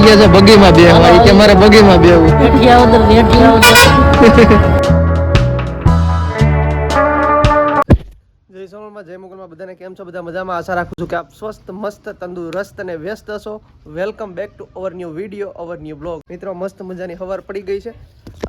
ગયા છે બગીમાં બેહવા. કે મારે બગીમાં બેહવું. જય સોનલમાં જય મુગલમાં બધાને કેમ છો? બધા મજામાં? આશા રાખું છું કે આપ સ્વસ્થ મસ્ત તંદુરસ્ત અને વ્યસ્ત હશો. Welcome back to our new video our new blog મિત્રો મસ્ત મજાની હવાર પડી ગઈ છે.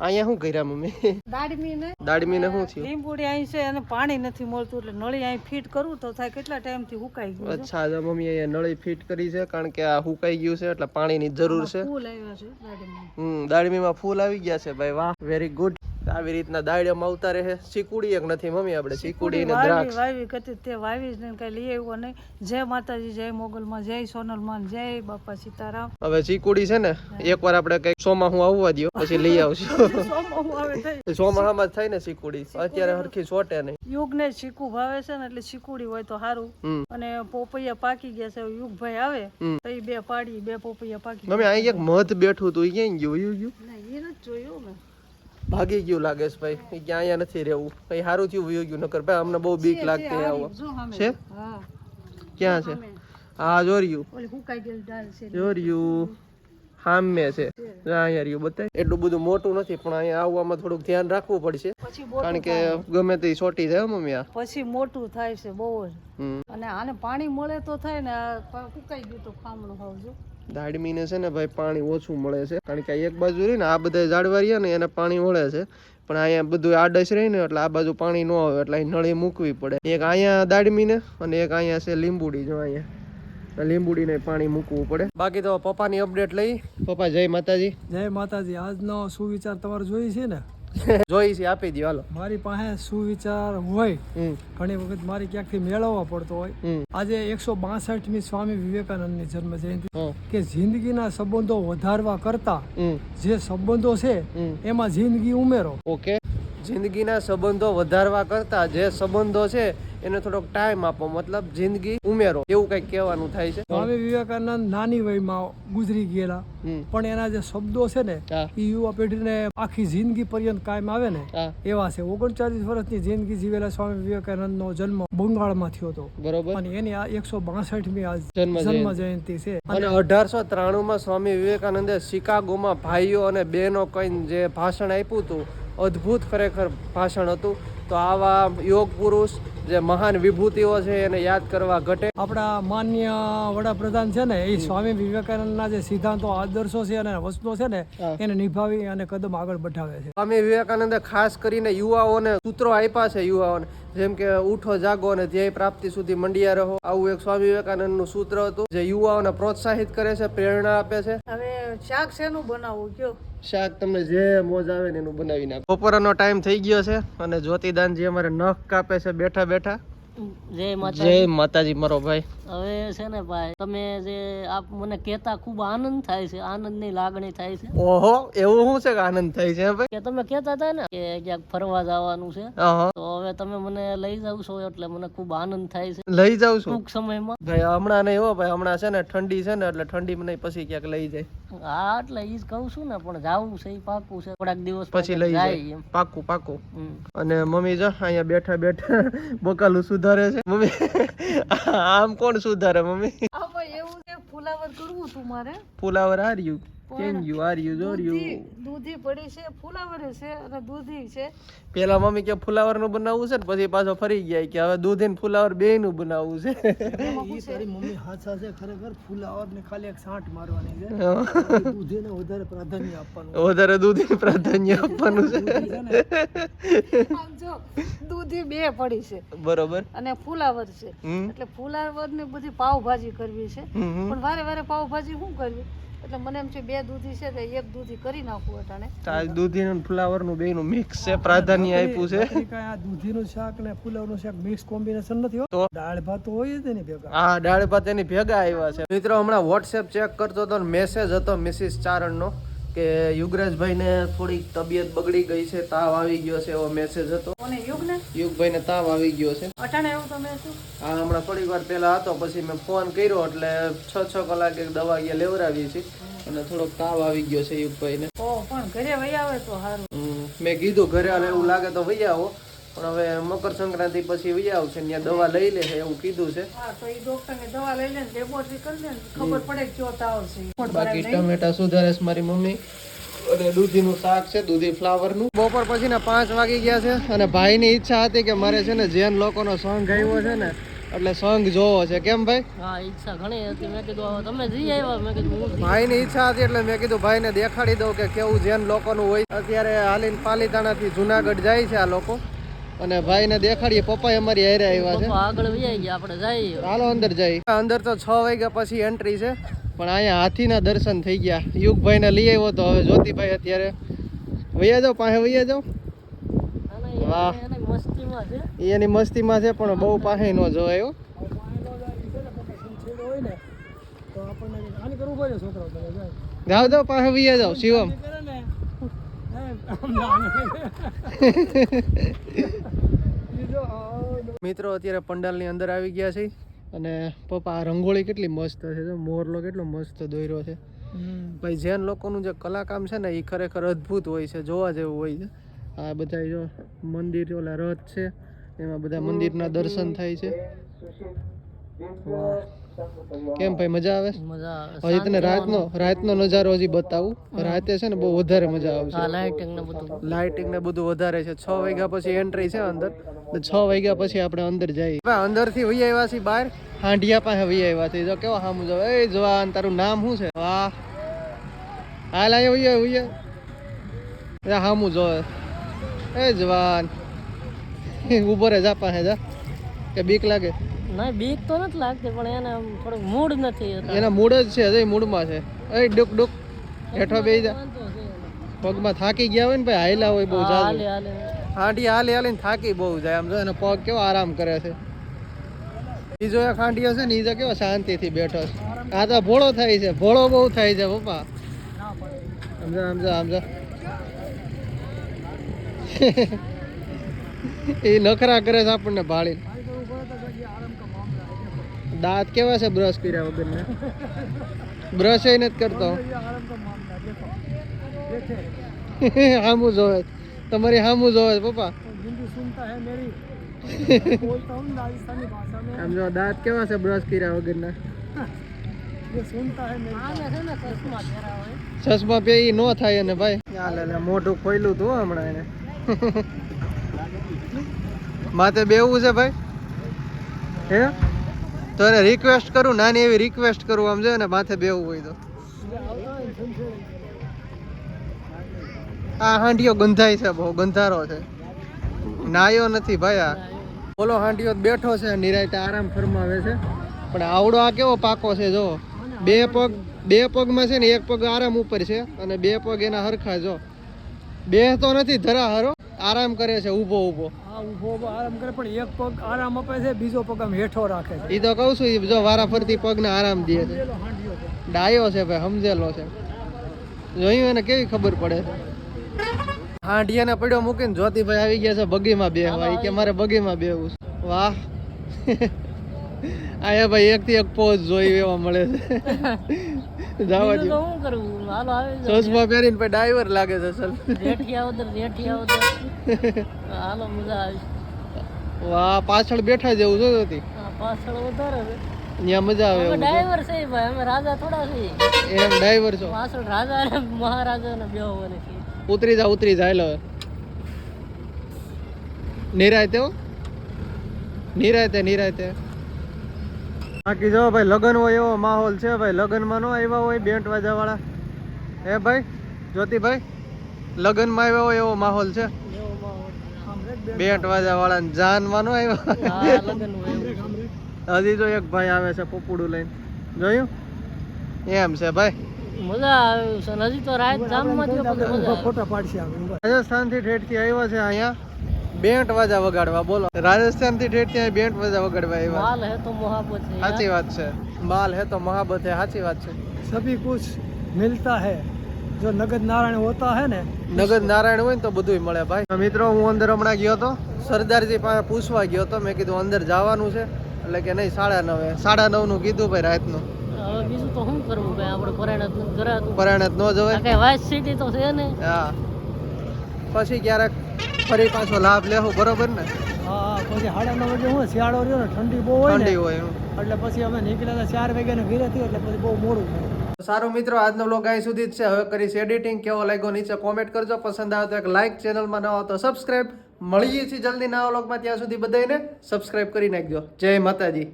અહીંયા શું કર્યા મમ્મી? દાડમીને દાડમીને શું થયું? લીંબુડી અહીં છે અને પાણી નથી મળતું એટલે નળી અહીં ફિટ કરું તો થાય કેટલા ટાઈમથી હુકાઈ ગયું અચ્છા જો મમ્મી અહીંયા નળી ફિટ કરી છે કારણ કે આ હુકાઈ ગયું છે એટલે પાણીની જરૂર છે. ફૂલ આવ્યા છે દાડમી હમ દાડમીમાં ફૂલ આવી ગયા છે ભાઈ વાહ વેરી ગુડ આવી રીતના દાડ્યામાં આવતા રહે. ચીકુડી એક નથી મમ્મી આપણે ચીકુડી ને દ્રાક્ષ. વાવી કતી તે વાવી જ નહીં કઈ લઈ આવ્યો નહીં. જય માતાજી જય મોગલમાં જય સોનલમાં જય બાપા સીતારામ. હવે ચીકુડી છે ને એકવાર આપણે કંઈક સોમાં હું આવવા દ્યો પછી લઈ આવશું. આવે થઈ થાય ને ચીકુડી અત્યારે હરખી છોટે નહીં. યુગને ચીકુ ભાવે છે ને એટલે ચીકુડી હોય તો સારું અને પોપૈયા પાકી ગયા છે યુગ ભાઈ આવે તો એ બે પાડી બે પોપૈયા પાકી મમ્મી અહીં એક મધ બેઠું તું ક્યાંય ક્યાં ગયું ગયું? ના એ નથી જોયું ને ભાગી ગયું લાગે છે ભાઈ. ક્યાં અહીંયા નથી રહેવું. ભાઈ સારું થયું વયું ગયું. નકર ભાઈ અમને બહુ બીક લાગતી આવો. છે? ક્યાં છે? હા જોર્યું જોર્યું હામે છે. અહીંયા રહ્યું. બતાય. એટલું બધું મોટું નથી પણ અહીંયા આવવામાં થોડુંક ધ્યાન રાખવું પડશે. કારણ કે ગમે તે છોટી જાય મમ્મી આ. પછી મોટું થાય છે બહુ જ. અને આને પાણી મળે તો થાય ને કુકાઈ ગયું તો ખામણું ખાવજો દાડમીને છે ને ભાઈ પાણી ઓછું મળે છે. કારણ કે એક બાજુ રહી ને આ બધા ઝાડવા રહ્યા ને એને પાણી મળે છે. પણ અહીંયા બધું આડસ રહી ને એટલે આ બાજુ પાણી ન આવે એટલે અહીં નળી મૂકવી પડે. એક અહીંયા દાડમીને અને એક અહીંયા છે લીંબુડી, જો અહીંયા. લીંબુડીને પાણી મૂકવું પડે. બાકી તો પપ્પાની અપડેટ લઈ. પપ્પા, જય માતાજી. જય માતાજી. આજનો સુવિચાર તમારે જોઈ છે ને? જોઈ છે આપી દો હાલો. મારી પાસે સુવિચાર હોય ઘણી વખત મારે ક્યાંકથી મેળવવા પડતો હોય. આજે એકસો બાસઠમી સ્વામી વિવેકાનંદની જન્મ જયંતિ કે જિંદગીના સંબંધો વધારવા કરતા જે સંબંધો છે એમાં જિંદગી ઉમેરો. ઓકે. જિંદગીના સંબંધો વધારવા કરતા જે સંબંધો છે એને થોડોક ટાઈમ આપો મતલબ જિંદગી ઉમેરો એવું કંઈક કહેવાનું થાય છે. સ્વામી વિવેકાનંદ નાની વયમાં ગુજરી ગયેલા. પણ એના જે શબ્દો છે ને એ યુવા પેઢીને આખી જિંદગી પર્યંત કાયમ આવે ને એવા છે. ઓગણચાલીસ વર્ષની જિંદગી જીવેલા સ્વામી વિવેકાનંદનો જન્મ બંગાળમાં થયો હતો. બરોબર. અને એની આ એકસો બાસઠમી આ જન્મ. જયંતિ. છે. અને અઢારસો ત્રાણું માં સ્વામી વિવેકાનંદે શિકાગોમાં ભાઈઓ અને બહેનો કઈ જે ભાષણ આપ્યું હતું અદ્ભુત ખરેખર ભાષણ હતું. તો આવા યોગ પુરુષ જે મહાન વિભૂતિઓ છે એને યાદ કરવા ઘટે. આપણા માન્ય વડાપ્રધાન છે ને એ સ્વામી વિવેકાનંદના જે સિદ્ધાંતો આદર્શો છે અને વસ્તુઓ છે ને એને નિભાવી અને કદમ આગળ બઢાવે છે. સ્વામી વિવેકાનંદે ખાસ કરીને યુવાઓને સૂત્રો આપ્યા છે યુવાઓને. જેમ કે ઉઠો જાગો અને ધ્યેય પ્રાપ્તિ સુધી મંડિયા રહો. આવું એક સ્વામી વિવેકાનંદનું સૂત્ર હતું જે યુવાઓને પ્રોત્સાહિત કરે છે પ્રેરણા આપે છે. હવે શાક શેનું બનાવવું કયો? શાક તમને જે મોજ આવે ને એનું બનાવી નાખો. બપોરનો ટાઈમ થઈ ગયો છે અને જ્યોતિદાનજી અમારે નખ કાપે છે બેઠા બેઠા જય માતા જય માતાજી. મારો ભાઈ. હવે છે ને ભાઈ તમે જે આપ મને કહેતા ખૂબ આનંદ થાય છે આનંદની લાગણી થાય છે. ઓહો એવું શું છે કે આનંદ થાય છે ભાઈ? કે તમે કહેતા હતા ને કે ક્યાંક ફરવા જવાનું છે. તો હવે તમે મને લઈ જાવ છો એટલે મને ખૂબ આનંદ થાય છે. લઈ જાવ છું? ટૂંક સમયમાં. ભાઈ હમણાં નહીં હો ભાઈ હમણાં છે ને ઠંડી છે ને એટલે ઠંડી નહીં પછી ક્યાંક લઈ જાય. હા એટલે ઈ જ કહું છું ને પણ જાવું છે ઈ પાકું છે. થોડાક દિવસ પછી લઈ જાય પાકું પાકું. અને મમ્મી જો અહીંયા બેઠા બેઠા બકાલું સુધારે છે? મમ્મી આમ કોણ સુધારે મમ્મી? એવું ફુલાવર કરવું તું મારે? ફુલાવર આર્યું કેમ યુ આર્યું દૂધી જોર્યું દૂધી પડી છે ફુલાવર છે અને દૂધી છે. પેલા મમ્મી કે ફુલાવરનું બનાવવું છે ને પછી પાછો ફરી ગયા કે હવે દૂધ ને ફુલાવર બે નું બનાવવું છે. તારી મમ્મી હાથા છે ખરેખર ફુલાવર ને ખાલી એક સાંઠ મારવાની છે. દૂધીને વધારે પ્રાધાન્ય આપવાનું વધારે દૂધ ને પ્રાધાન્ય આપવાનું છે. આમ જો દૂધી બે પડી છે. બરોબર. અને ફુલાવર છે. એટલે ફુલાવર ને બધી પાવભાજી કરવી છે. પણ વારે વારે પાવભાજી શું કરવી? એટલે મને એમ છે બે દૂધી છે તો એક દૂધી કરી નાખું અટાણે. તો આ દૂધી નું ફ્લાવરનું બે નું મિક્સ છે પ્રાધાન્ય આપ્યું છે. આ દૂધીનું શાક ને ફુલાવરનું શાક મિક્સ કોમ્બિનેશન નથી તો? દાળ ભાત હોય જ ને ભેગા. હા દાળ ભાત એની ભેગા આવ્યા છે. મિત્રો હમણાં વોટ્સએપ ચેક કરતો તો મેસેજ હતો મિસિસ ચારણ નો કે યુગરાજભાઈ ને થોડીક તબિયત બગડી ગઈ છે તાવ આવી ગયો છે એવો મેસેજ હતો. અને યુગ ને યુગભાઈ ને તાવ આવી ગયો છે. હા હમણાં થોડીક વાર પહેલા હતો પછી મેં ફોન કર્યો એટલે છ છ કલાકે દવા અહીંયા લેવડાવી છે અને થોડોક તાવ આવી ગયો છે યુગભાઈ ને પણ ઘરે વહી આવે તો સારું. મેં કીધું ઘરે હાલે એવું લાગે તો વહી આવો પણ હવે મકર સંક્રાંતિ પછી વહી આવશે ત્યાં દવા લઈ લે એવું કીધું છે. બાકી ટમેટા સુધારે છે મારી મમ્મી. અને દૂધીનું શાક છે દૂધી ફ્લાવરનું. બપોર પછી ને પાંચ વાગી ગયા છે અને ભાઈની ઈચ્છા હતી કે મારે છે ને જૈન લોકોનો સંઘ આવ્યો છે ને એટલે સંઘ જોવો છે. કેમ ભાઈ? હા ઈચ્છા ઘણી હતી. મેં કીધું તમે જઈ આવ્યા. મેં કીધું ભાઈની ઈચ્છા હતી એટલે મેં કીધું ભાઈને દેખાડી દઉં કે કેવું જૈન લોકોનું હોય. અત્યારે હાલીને પાલીતાણાથી જુનાગઢ જાય છે આ લોકો. અને ભાઈને દેખાડીએ પપ્પા અમારી હારે આવ્યા છે. આગળ ગયા આપણે જઈએ. હાલો અંદર જઈએ. અંદર તો છ વાગ્યા પછી એન્ટ્રી છે. પણ અહીંયા હાથીના દર્શન થઈ ગયા. યુગભાઈને લઈ આવ્યો તો હવે જ્યોતિભાઈ અત્યારે વૈયા જાઓ, પાસે વૈયા જાઓ. વાહ. એને મસ્તીમાં છે, પણ બહુ પાસે ન જોવાયો જાઓ જાઓ, પાસે વૈયા જાઓ, શિવમ. મિત્રો, અત્યારે પંડાલની અંદર આવી ગયા છે. અને પપ્પા આ રંગોળી કેટલી મસ્ત છે મોરલો કેટલો મસ્ત દોર્યો છે. ભાઈ જૈન લોકોનું જે કલાકામ છે ને એ ખરેખર અદ્ભુત હોય છે જોવા જેવું હોય છે. આ બધા જો મંદિર ઓલા રથ છે. એમાં બધા મંદિરના દર્શન થાય છે. કેમ ભાઈ મજા આવે? મજા આવે. હજી તને રાતનો રાતનો નજારો હજી બતાવું. રાતે છે ને બહુ વધારે મજા આવશે લાઇટિંગ ને બધું. લાઇટિંગ ને બધું વધારે છે. છ વાગ્યા પછી એન્ટ્રી છે અંદર. છ વાગ્યા પછી આપણે અંદર જઈએ. અંદરથી વહી આવ્યા છીએ બહાર. હાંડિયા પાસે વહી આવ્યા છીએ. જો કેવો હામું જો એ જવાન તારું નામ શું છે? વાહ. હાલ આયો આવ્યો વહી હામું જો. એ જવાન. ઊભો રે જા પાસે જા. કે બીક લાગે. ના બીક તો નથી લાગતી પણ એને થોડુંક મૂડ નથી એના મૂડ જ છે હજી મૂડમાં છે. એ ડુક ડુક. હેઠો બેસી જા. પગમાં થાકી ગયા હોય ને ભાઈ હાયલા હોય બહુ હા, ખાંડી હાલે હાલે. હાલી હાલીને થાકી બહુ જાય. આમ જો એનો પગ કેવો આરામ કરે છે. એક ખાંડીઓ છે ને તો કેવો શાંતિથી બેઠો છે. આ તો ભોળો થાય છે ભોળો બહુ થાય છે પપ્પા. સમજો સમજો સમજો એ નખરા કરે છે આપણને ભાળી દાંત કેવા છે બ્રશ કર્યા વગરના? બ્રશ એ નથી કરતો. હામુ જોવે. તમારી હામુ જોવે પપ્પા. સમજો દાંત કેવા છે બ્રશ કર્યા વગરના? ચશ્મા પે ઈ નો થાય ને ભાઈ. ચાલે મોઢું ખોયલું તું હમણાં એને. માથે બેવું છે, ભાઈ. હે? તો એને રિક્વેસ્ટ કરું, નાની એવી રિક્વેસ્ટ કરું આમ જો ને માથે બેવું હોય તો. આ હાંડિયો ગંધાય છે બહુ, ગંધારો છે. નાયો નથી ભાઈ આ. બોલો, હાંડીઓ બેઠો છે, નિરાયતે આરામ ફરમાવે છે. પણ આવડો આ કેવો પાકો છે, જો. બે પગ, બે પગમાં છે ને એક પગ આરામ ઉપર છે અને બે પગ એના હરખા, જો. બે તો નથી ધરા હરો આરામ કરે છે, ઊભો ઊભો. ઊભો આરામ કરે પણ એક પગ આરામ આપે છે બીજો પગ આમ હેઠો રાખે છે. એ તો કહું છું જો વારા ફરતી પગને આરામ દે છે. છે. ડાયો છે ભાઈ સમજેલો છે. જોયું એને કેવી ખબર પડે? હાંડિયાને પડ્યો મૂકીને જ્યોતિભાઈ આવી ગયા છે બગીમાં બેહવા. કે મારે બગીમાં બેહવું છે. વાહ. આયા ભાઈ એક થી એક પોઝ જોઈ એવા મળે છે. જવા દે શું કરવું? હાલો આવે. ચશ્મા પહેરીને પછી ડાઈવર લાગે છે સર. રેઠિયા ઉધર રેઠિયા ઉધર હાલો મજા આવી. વાહ પાછળ બેઠા જેવું જોતી આ પાછળ વધારે છે. ત્યાં મજા આવે છે. ડ્રાઈવર છે ભાઈ અમે રાજા થોડા છે. એમ ડાઈવર છો? પાછળ રાજા અને મહારાજા ને બેહો મને ઉતરી જા ઉતરી જા હેલો નિરાય તેવો નિરાયતે નિરાયતે. બાકી જો ભાઈ લગ્ન હોય એવો માહોલ છે ભાઈ લગ્નમાં નો આવ્યા હોય બેન્ટ વાજા વાળા હે ભાઈ જ્યોતિભાઈ લગ્નમાં આવ્યા હોય એવો માહોલ છે? બેન્ટ વાજા વાળા જાનમાં ન આવ્યા હોય? હજી જો એક ભાઈ આવે છે પોપડું લઈને. જોયું? એમ છે ભાઈ. મજા આવે છે. હજી તો રાત જામમાં જ પછી આવે. ફોટા પાડશે રાજસ્થાનથી ઠેઠથી આવ્યા છે અહીંયા? બેંટ વાજા વગાડવા બોલો. રાજસ્થાનથી ઠેઠ ત્યાં બેંટ વાજા વગાડવા એવા માલ હે તો મોહબ્બત હે સાચી વાત છે. માલ હે તો મોહબ્બત હે સાચી વાત છે. સભી કુછ મિલતા હે. જો નગદ નારાયણ હોતા હે ને નગદ નારાયણ હોય ને તો બધુંય મળે ભાઈ. મિત્રો હું અંદર હમણાં ગયો હતો સરદારજી પાસે પૂછવા ગયો હતો મેં કીધું અંદર જવાનું છે. એટલે કે નહીં સાડા નવે. સાડા નવનું કીધું ભાઈ રાતનું. હવે બીજું તો શું કરવું ભાઈ? આપણે પરાયણ જ ન જવાય. તો છે ને. હા. પછી ક્યારેક ફરી પાછો લાભ લેવો બરોબર ને? હા હા પછી સાડા નવ વાગે હું શિયાળો રહ્યો ને ઠંડી બહુ હોય ઠંડી હોય એટલે પછી અમે નીકળ્યા હતા ચાર વાગ્યાને ઘરે થયું એટલે પછી બહુ મોડું થયું. સારું મિત્રો આજનો બ્લોગ અહીં સુધી જ છે. હવે કરીશ એડિટિંગ કેવો લાગ્યો નીચે કોમેન્ટ કરજો. પસંદ આવે તો એક લાઇક ચેનલમાં ન આવતો તો સબસ્ક્રાઇબ મળીએ છીએ જલ્દી નવા વ્લોગમાં ત્યાં સુધી બધાને સબસ્ક્રાઇબ કરી નાખજો જય માતાજી.